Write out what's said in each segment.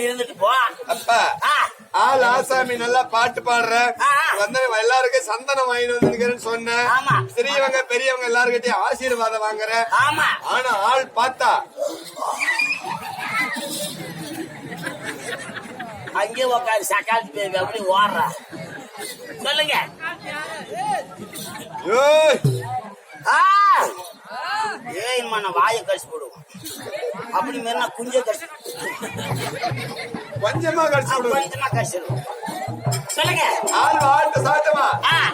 இருந்துட்டு போ. அப்பா ஆள் ஆசாமி நல்லா பாட்டு பாடுற. வந்து எல்லாருக்கும் சந்தனம் வாங்கிட்டு வந்துருக்கேன்னு சொன்னேன் ஆமா. சிறியவங்க பெரியவங்க எல்லாருக்கிட்டையும் ஆசீர்வாதம் வாங்குறேன் ஆமா. ஆனா ஆள் பார்த்தா. அங்கே உட்காந்து சக்காத்து பேபி அப்படி ஓடுறா? சொல்லுங்க. ஏய், ஆ! ஏய் மன வாயை கடிச்சு போடுவோம் அப்படி மாரி நான் குஞ்ச கடிச்சு கொஞ்சமா கடிச்சு கொஞ்சமா கடிச்சிடுவோம் சொல்லுங்க. ஆள் வாழ்த்து சாட்டமா.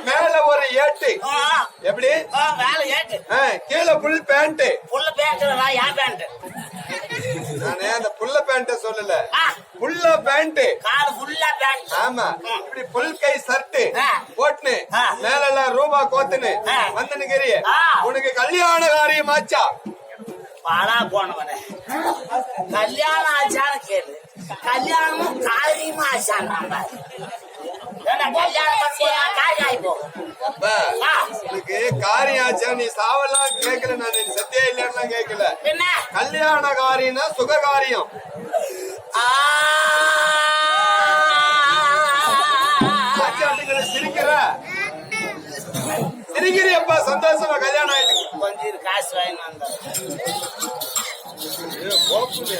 மேல ஒரு ஏட்டு. எப்படி? வேலை ஏட்டு. கீழே புல் பேண்ட் புள்ள பேண்ட் யார் பேண்ட் நானே அந்த புல்ல பேண்ட சொல்லல. புல்ல பேண்ட் கால் ஃபுல்லா பேண்ட் ஆமா. இப்படி புல் கை. போட்டுன்னு ஆ. மேல எல்லாம் ரூபா கோத்துன்னு ஆ. வந்து நிக்கிறிய ஆ. உனக்கு கல்யாண காரியம் ஆச்சா? பாடா போனவனே. கல்யாணம் ஆச்சான்னு கேளு. கல்யாணமும் காரியமா ஆச்சான் உனக்கு ஆச்சா நீ சாவெல்லாம் கேட்கல நான் நீ சத்தியா இல்லைன்னா கேட்கல என்ன கல்யாண காரியம்னா சுக காரியம் சிரிக்கிற சிரிக்கிறியப்பா சந்தோஷமா கல்யாணம் ஆயிட்டு கொஞ்சம் காசு வாங்கி வந்தேன் ஏ, போக்குது.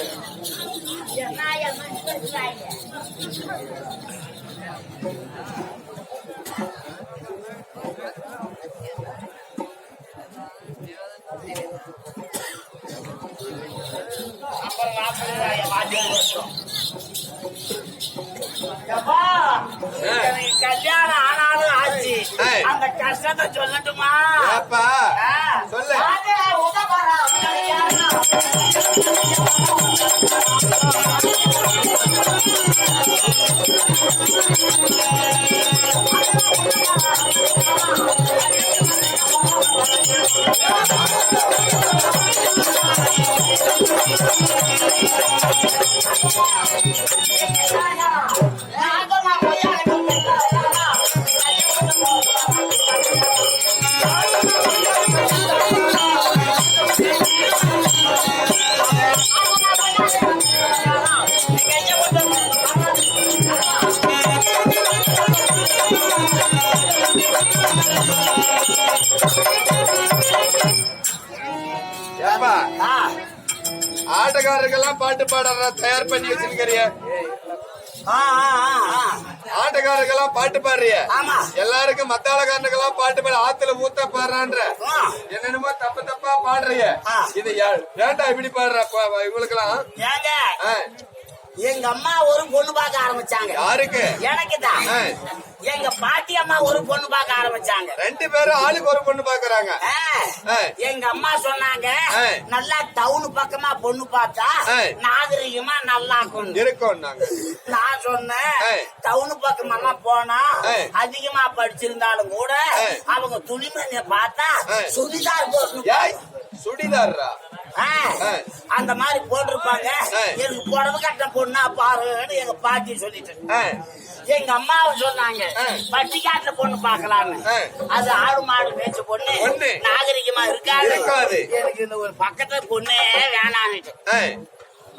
அப்புறம் நாற்பது ரூபாயை மாத்தி கல்யாணம் ஆனாலும் ஆச்சு அந்த கஷ்டத்தை சொல்லட்டுமா சொல்லு. உதவ ஆட்டக்காரருக்கெல்லாம் பாட்டு பாடுற தயார் பண்ணி வச்சிருக்கிறிய. ஆ, ஆ, ஆ, ஆ. ஆட்டக்காரருக்கெல்லாம் பாட்டு பாடுறிய. ஆமா. எல்லாருக்கும் மத்த ஆளக்காரனுக்கெல்லாம் பாட்டு பாடு ஆத்துல மூத்த பாடுறான்ற. என்னென்னமோ தப்பு தப்பா பாடுறிய. இது ஏன்டா இப்படி பாடுற இவங்களுக்கெல்லாம் எங்க அம்மா ஒரு பொண்ணு பார்க்க ஆரம்பிச்சாங்க யாருக்கு எனக்கு தான். எங்க பாட்டி அம்மா ஒரு பொண்ணு பார்க்க ஆரம்பிச்சாங்க ரெண்டு பேரும் ஆளுக்கு ஒரு பொண்ணு பாக்குறாங்க. எங்க அம்மா சொன்னாங்க. நல்லா டவுன் பக்கமா பொண்ணு பார்த்தா. நாகரிகமா நல்லா இருக்கும் இருக்கோம் நான் சொன்னேன். டவுன் பக்கமெல்லாம் போனா. அதிகமா படிச்சிருந்தாலும் கூட. அவங்க துணிமணிய பார்த்தா. சுடிதார் போட்டு ஏய் சுடிதாரா ஆ. ஆ. அந்த மாதிரி போட்டிருப்பாங்க. எனக்கு புடவை கட்ட பொண்ணா பாருன்னு எங்க பாட்டி சொல்லிட்டு எங்க அம்மாவை சொன்னாங்க. பட்டிக்காட்டுல பொண்ணு பாக்கலான்னு ஆ. அது ஆடு மாடு மேய்ச்ச பொண்ணு. நாகரிகமா இருக்காது. எனக்கு இந்த ஒரு பக்கத்துல பொண்ணே வேணான்னுட்டு. ஆ,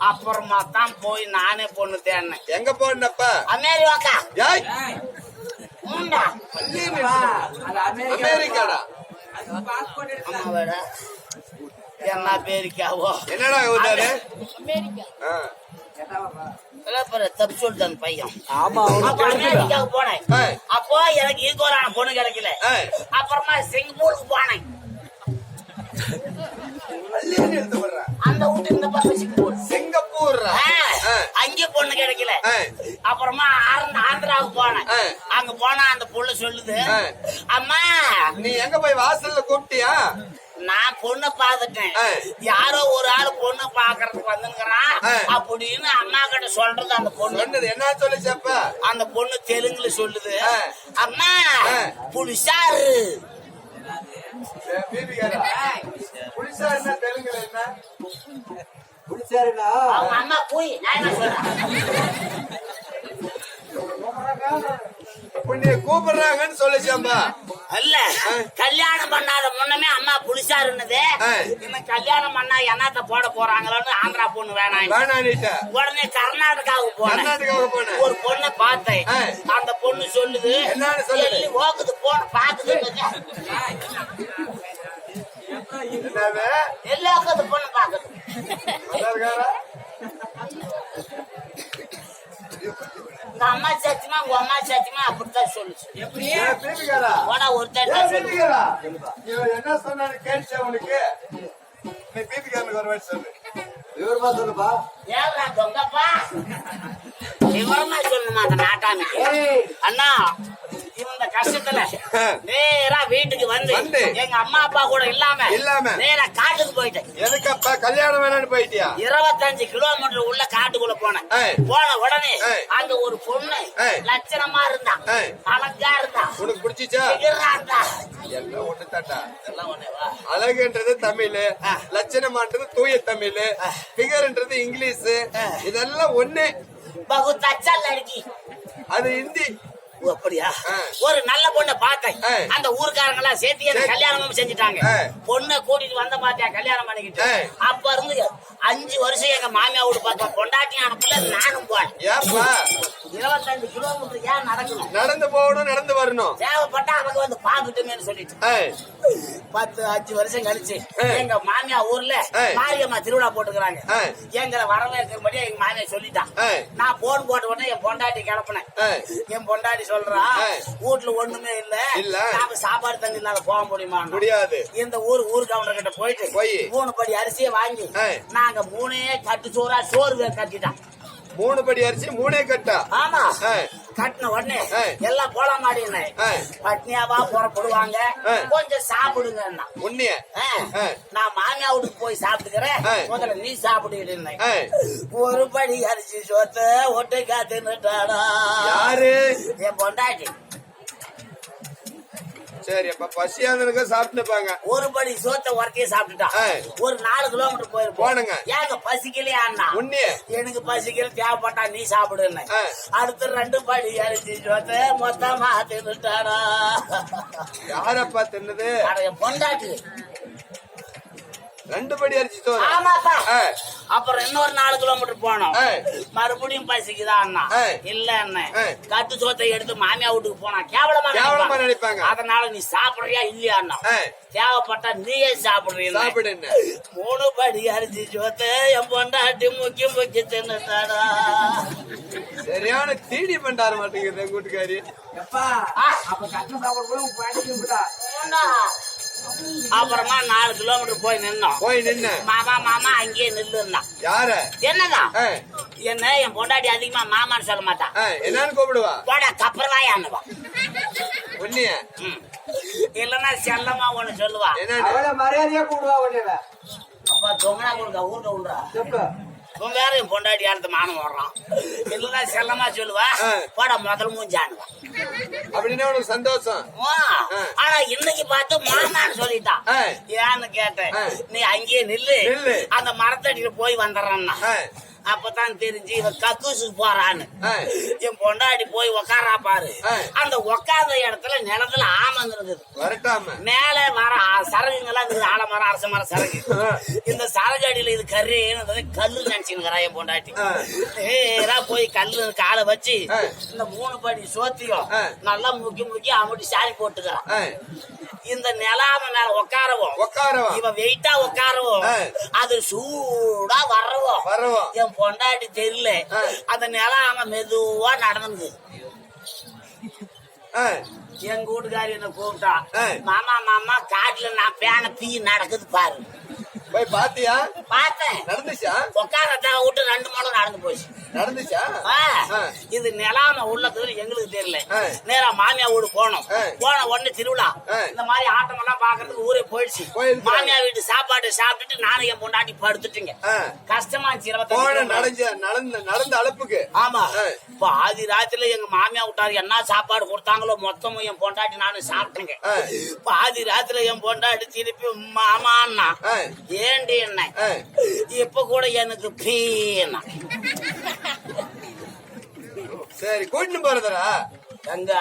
அப்புறமா தான் போய் நானே பொண்ணு தேடினேன். எங்க போனப்பா? அமெரிக்கா ஏய் உண்டா அமெரிக்காடா? அம்மாவோட என்ன பேருக்காவோ என்னடா ஆ, தப்பு சொல்லிட்டு அந்த பையன். அமெரிக்காவுக்கு போனேன். அப்போ எனக்கு ஈகோரான பொண்ணு கிடைக்கல. அப்புறமா சிங்கப்பூருக்கு போனேன். அந்த வீட்டு இந்த பக்கம் சிங்கப்பூர் சிங்கப்பூர் அங்கே பொண்ணு கிடைக்கல. அப்புறமா ஆந்திரா- ஆந்திராவுக்கு போனேன். அங்க போனா அந்த புள்ள சொல்லுது. அம்மா. நீ எங்க போய் வாசல்ல கூப்பிட்டியா? நான் பொண்ணு பாத்துட்டேன் ஆ. யாரோ ஒரு ஆள் பொண்ணு பாக்குறதுக்கு வந்துங்கிறான். அப்படின்னு அம்மா கிட்ட சொல்றது அந்த பொண்ணு. என்ன சொல்லிச்சப்ப அந்த பொண்ணு தெலுங்குல சொல்லுது. அம்மா. புலிசாரு. புடிச்சா என்ன தெலுங்குல என்ன? அவங்க அம்மா போய் நான் சொல்றேன்? கூப்பிடுறாங்கன்னு சொல்லிச்சப்பா அல்ல கல்யாணம் பண்ணாத முன்னமே அம்மா புளிசா இருந்தது. இன்னும் கல்யாணம் பண்ணா என்னத்த போட போறாங்களோன்னு ஆந்திரா பொண்ணு வேணாம். உடனே கர்நாடகாவுக்கு போனேன். ஒரு பொண்ணை பார்த்தேன். அந்த பொண்ணு சொல்லுது? எள்ளி ஓக்குது போன பாக்குது ஓக்குது பொண்ணு பாக்குது நல்லா இருக்காரா உங்க அம்மா சத்தியமா உங்க அம்மா சத்தியமா அப்படித்தான் சொல்லுச்சு ஏன் போடா ஒருத்தர் ஏன் என்ன சொன்னான்னு கேட்டுச்சா உனக்கு நீ பீப்பிக்காரனுக்கு ஒரு வாட்டி சொல்லு. விவரமா சொல்லுப்பா. ஏவரா தொங்கப்பா? விவரமா சொல்லணுமா அந்த நாட்டாமிக்கு? அண்ணா கஷ்டத்துல. நேரா வீட்டுக்கு வந்து. எங்க அம்மா அப்பா கூட இல்லாம இல்லாம. நேரா காட்டுக்கு போயிட்டேன் எதுக்கப்பா கல்யாணம் வேணான்னு போயிட்டியா இருபத்தஞ்சு கிலோமீட்டர் உள்ள காட்டுக்குள்ள போனேன். போன உடனே. அங்க ஒரு பொண்ணு. லட்சணமா இருந்தா. அழகா இருந்தா உனக்கு பிடிச்சிச்சா இருந்தா எல்லாம் ஒண்ணு ஒண்ணேவா அழகுன்றது தமிழ். லட்சணமான்றது தூய தமிழ் பிகர்ன்றது இங்கிலீஷ். இதெல்லாம் ஒண்ணு பகு தச்சா லடுக்கி அது ஹிந்தி அப்படியா. ஒரு நல்ல பொண்ணை பார்த்தேன். அந்த ஊர்க்காரங்க எல்லாம் சேர்த்து. கல்யாணமும் செஞ்சுட்டாங்க. பொண்ணை கூட்டிட்டு வந்த பாத்தியா கல்யாணம் பண்ணிக்கிட்டு. அப்ப இருந்து அஞ்சு வருஷம் எங்க மாமியா வீடு பார்த்தோம் பொண்டாட்டி அனுப்பல நானும் போனேன் இருபத்தஞ்சு கிலோமீட்டர் ஏன் நடக்கணும் நடந்து போகணும் நடந்து வரணும் தேவைப்பட்டா அவங்க வந்து பாத்துட்டுமேனு சொல்லிட்டு பத்து அஞ்சு வருஷம் கழிச்சு. எங்க மாமியா ஊர்ல. மாரியம்மா திருவிழா போட்டுக்கிறாங்க. எங்களை வரவேற்கிறபடி எங்க மாமியா சொல்லிட்டான். நான் போன் போட்ட உடனே என் பொண்டாட்டி கிளப்புனேன் என் பொண்டாட்டி சொல்றா ஆ. வீட்டுல ஒண்ணுமே இல்ல இல்ல. நாம சாப்பாடு தண்ணி இல்லாத போக முடியுமா முடியாது இந்த ஊர் ஊர் கவுண்டர் கிட்ட போயிட்டு போய். மூணு படி அரிசியை வாங்கி. நாங்க மூணே கட்டு சோறா சோறு கட்டிட்டான் மூணு படி அரிசி மூணே கட்டா ஆமா. கட்டின உடனே. எல்லாம் போலாம் மாடினே ஆ. பட்னியாவா புறப்படுவாங்க. கொஞ்சம் சாப்பிடுங்க உன்னிய. நான் மாமியா வீட்டுக்கு போய் சாப்பிட்டுக்கிறேன். முதல்ல நீ சாப்பிட்டு ஆ. ஒரு படி அரிசி சோத்த ஒட்டை காத்துட்டாடா யாரு என் பொண்டாட்டி சரி அப்ப பசியாந்தனுக்கு சாப்பிட்டுப்பாங்க. ஒரு படி சோத்த உரத்தையே சாப்பிட்டுட்டான். ஒரு நாலு கிலோமீட்டர் போயிருப்போம். போனுங்க. ஏங்க பசிக்கலையா அண்ணா? உன்னிய எனக்கு பசிக்கல தேவைப்பட்டா நீ சாப்பிடுன்னு. அடுத்து ரெண்டு படி அரிசி சோத்த மொத்தமா தின்னுட்டாடா யாரப்பா தின்னது? பொண்டாட்டி. ரெண்டு படி அரிசி சோறு ஆமாப்பா. அப்புறம் இன்னொரு நாலு கிலோமீட்டர் போனோம். மறுபடியும் பசிக்குதா அண்ணா. இல்ல அண்ணன் ஆ. கட்டு சோத்தை எடுத்து மாமியா வீட்டுக்கு போனா கேவலமா கேவலமா நினைப்பாங்க. அதனால நீ சாப்பிடுறியா இல்லையா அண்ணா. தேவைப்பட்டா நீயே சாப்பிடுறீங்க சாப்பிடுன்னு மூணு படி அரிசி சோத்தை என் பொண்டாட்டி முக்கி முக்கி தின்னுட்டாடா. சரியான தீடி பண்டார மாட்டேங்குது கூட்டுக்காரி எப்பா அப்ப கட்டின சாப்பாடு போய் அப்புறமா நாலு கிலோமீட்டர் போய் நின்னோம். போய் நின்ன. மாமா மாமா அங்கேயே நில்லுன்னா யார? என்னங்க ஆ, என்ன என் பொண்டாட்டி அதிகமா மாமான்னு சொல்ல மாட்டான் என்னன்னு கூப்பிடுவா? போடா கப்பரவாயான்னுவா உன்னிய? ம். இல்லன்னா செல்லமா ஒண்ணு சொல்லுவா. என்னன்னு அவளை மரியாதையா கூடுவா உடனே அப்பா தொங்கனா கொடுக்க ஊர்ல விடுறா. உன் வேற என் பொண்டாட்டி அடுத்த மானம் வர்றான் இல்லன்னா செல்லமா சொல்லுவா. போடா முதல் மூஞ்சானுவா அப்படின்னா உனக்கு சந்தோஷம். ஆனா இன்னைக்கு பார்த்து மாமான்னு சொல்லிட்டான். ஏன்னு கேட்டேன். நீ அங்கேயே நில்லு. அந்த மரத்தடியில போய் வந்துடுறான்னா அப்பதான் தெரிஞ்சு இவன் கக்கூசுக்கு போறான்னு. என் பொண்டாட்டி போய் உக்காரா பாரு. அந்த உக்காந்த இடத்துல நிலத்துல ஆமங்க இருக்குது மேல மர சரகுங்கெல்லாம் இருக்குது ஆலமரம் அரச மரம் சரகு. இந்த சரகு அடியில இது கருன்னு கல்லு நினைச்சுக்கிறா என் பொண்டாட்டி. நேரா போய் கல்லு காலை வச்சு. இந்த மூணு படி சோத்தியும். நல்லா முக்கி முக்கி அமுட்டி சாரி போட்டுக்கிறான் இந்த நிலாம மேல உட்காரவும் உக்காரவா இவன் வெயிட்டா உட்காரவும் ஆ. அது சூடா வரவும் வரவா என் பொண்டாட்டி தெரியல. அந்த நிலாம மெதுவா நடந்தது. எங்க வீட்டுக்காரி என்ன கூப்பிட்டா. மாமா மாமா காட்டுல நான் பேன பீ நடக்குது பாரு போய் பாத்தியா பார்த்தேன் நடந்துச்சா உட்காரத்தா விட்டு ரெண்டு மூணு நடந்து போச்சு நடந்துச்சா. இது நிலாம உள்ளது எங்களுக்கு தெரியல. நேரா மாமியா வீடு போனோம். போன உடனே திருவிழா. இந்த மாதிரி ஆட்டம் எல்லாம் பாக்குறதுக்கு ஊரே போயிடுச்சு. மாமியா வீட்டு சாப்பாடு சாப்பிட்டுட்டு நானும் என் பொண்டாட்டி படுத்துட்டீங்க. கஷ்டமா இருந்துச்சு. நடஞ்ச நடந்த நடந்த அளப்புக்கு ஆமா. இப்ப ஆதி ராத்திரில எங்க மாமியா விட்டாரு என்ன சாப்பாடு கொடுத்தாங்களோ மொத்தமும் என் பொண்டாட்டி நானும் சாப்பிட்டேங்க. ஆதி ராத்திரில என் பொண்டாட்டி திருப்பி மாமான்னா. ஏண்டி என்ன. இப்ப கூட எனக்கு பீனா சரி கூட்டின்னு போறதரா எங்க?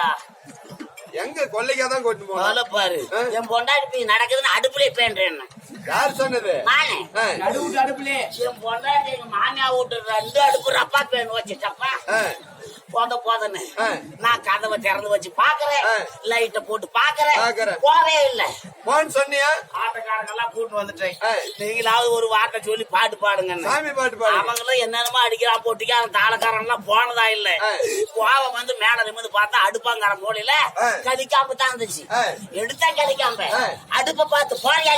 எங்க? கொல்லைக்கா தான் கொண்டு போனோம். முதல்ல பாரு. என் பொண்டாட்டி நடக்குதுன்னு அடுப்புல பேன்றேன் யார் சொன்னது? நானே. நடுவுட்டு அடுப்புலே என் பொண்டாட்டி எங்க மாமியா வீட்டு ரெண்டு அடுப்பு ரப்பா பேன் வச்சுட்டப்பா. போத போதன்னு. நான் கதவை திறந்து வச்சு பாக்குறேன். லைட்ட போட்டு பாக்குறேன். போவே இல்ல போன்னு சொன்னியா ஆட்டக்காரங்கெல்லாம் கூட்டு வந்துட்டேன். நீங்களாவது ஒரு வார்த்தை சொல்லி பாட்டு பாடுங்க சாமி பாட்டு பாடு அவங்களும் என்னென்னமோ அடிக்கிறான் பொட்டிக்கார தாளக்காரன் எல்லாம் போனதா இல்ல. கோவம் வந்து மேல நிமிந்து பார்த்தா அடுப்பாங்கிற மூலையில ஆ. கலிக்காம தான் இருந்துச்சு. எடுத்தா கலிக்காம ஆ. அடுப்ப பார்த்து போறியா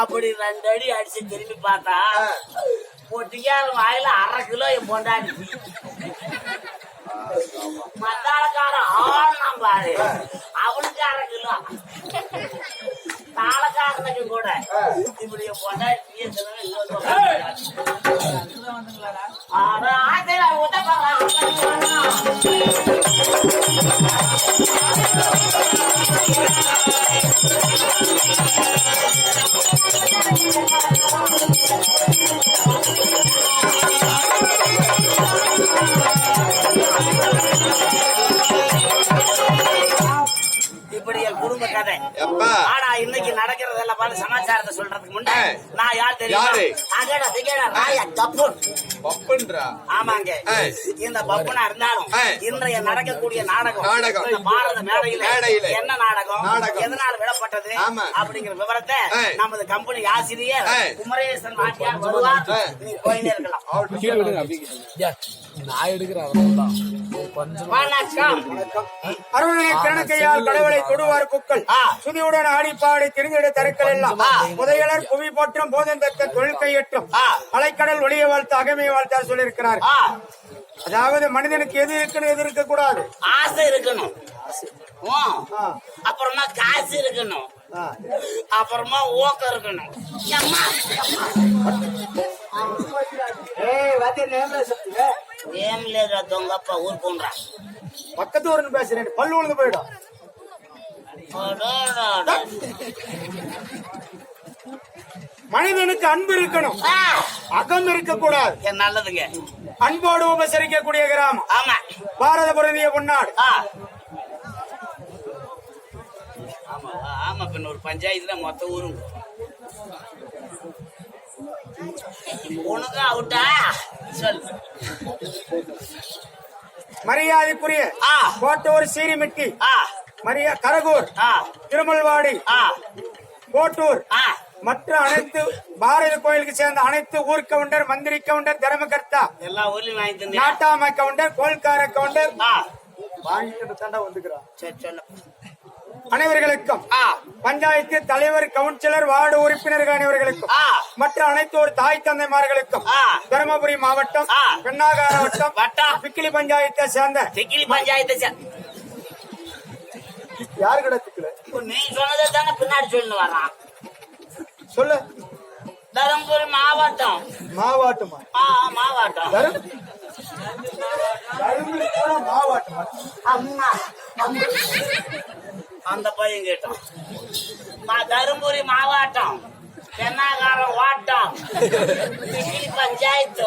அப்படி ரெண்டு அடி அடிச்சு திரும்பி பார்த்தா. பொட்டிக்கார வாயில அரை கிலோ என் பொண்டாடி மத்தாளக்காரன் ஆனாம் பாரு. அவனுக்கு அரை கிலோ. தாளக்காரனுக்கு கூட. இப்படி என் பக்கம். அட, ஆத்திர உதப்பா. இன்னைக்கு நடக்கிறதெல்லாம் பார்த்து சமாச்சாரத்தை சொல்றதுக்கு முன்னாடி ஏய். நான் யார் தெரியுமா யாரு? அகட திகட ராய கப்பூர் பப்புன்றா ஆமாங்க. இந்த பப்புனா இருந்தாலும். இன்றைய நடக்கக்கூடிய நாடகம் நாடகம். இந்த பாரத மேடையில மேடையில. என்ன நாடகம் நாடகம். எதனால் விடப்பட்டது ஆமா. அப்படிங்கிற விவரத்தை. நமது கம்பெனி ஆசிரியர். குமரேசன் வாத்தியார் வருவார். நீ போயிட்டே இருக்கலாம் நான் எடுக்கிறேன் திறனக்கையால் கடவுளை தொடுவார் குக்கள். சுதியுடன் ஆடி பாடி திருந்திட தருக்கள் எல்லாம். புதையலர் புவி போற்றும் தொழில் கையற்றும் ஆ. அலைக்கடல் ஒளிய வாழ்த்து அகமையை வாழ்த்தா சொல்லியிருக்கிறார். அதாவது மனிதனுக்கு எது இருக்குன்னு எது இருக்க கூடாது ஆசை இருக்கணும். அப்புறமா காசு இருக்கணும். அப்புறமா ஊக்கம் இருக்கணும். எம்மா, ஏய், வாத்தியார் நேம் பேசுறீங்க? ஏம் లేదా దొంగప్ప ఊరుకోండ్రా பக்கத்து ஊர்னு பேசுறேன் பல்லு விழுந்து போயிடும் மனிதனுக்கு அன்பு இருக்கணும் அகம் இருக்க கூடாது ஏன் நல்லதுங்க அன்போடு உபசரிக்கக்கூடிய கிராமம் ஆமா பாரத பொருந்திய பொன்னாடு ஆ. ஆமா ஆமா பின்ன ஒரு பஞ்சாயத்துல மொத்த ஊரும் உனக்கு அவுட்டா சொல் மரியாதைக்குரிய ஆ. கோட்டூர் சீரிமிட்டி ஆ. மரியா கரகூர் திருமல்வாடி ஆ. கோட்டூர் ஆ. மற்ற அனைத்து பாரத கோயிலுக்கு சேர்ந்த அனைத்து ஊர் கவுண்டர் மந்திரி கவுண்டர் தர்மகர்த்தா எல்லா ஊர்லயும் வாங்கி நாட்டாமை கவுண்டர் கோல்கார கவுண்டர். வாங்கிட்டு தாண்டா வந்துக்கிறான் சரி சொல்லு. அனைவர்களுக்கும் பஞ்சாயத்து தலைவர் கவுன்சிலர் வார்டு உறுப்பினர்கள் அனைவர்களுக்கும் மற்ற அனைத்து ஒரு தாய் தந்தைமார்களுக்கும். தருமபுரி மாவட்டம். பெண்ணாகார வட்டம் வட்டம். பிக்கிலி பஞ்சாயத்தை சேர்ந்த திக்கிலி பஞ்சாயத்து சே- யாரு கிடத்துக்கல நீ சொன்னதை தானே பின்னாடி சொல்லு சொல்லு. தருமபுரி மாவட்டம். மாவாட்டமா? மாவட்டம். தரும். தருமபுரி மாவாட்டமா. அம்மா. அந்த பையன் கேட்டான். தருமபுரி மாவட்டம் தென்னாகாரம் வாட்டம் பஞ்சாயத்து.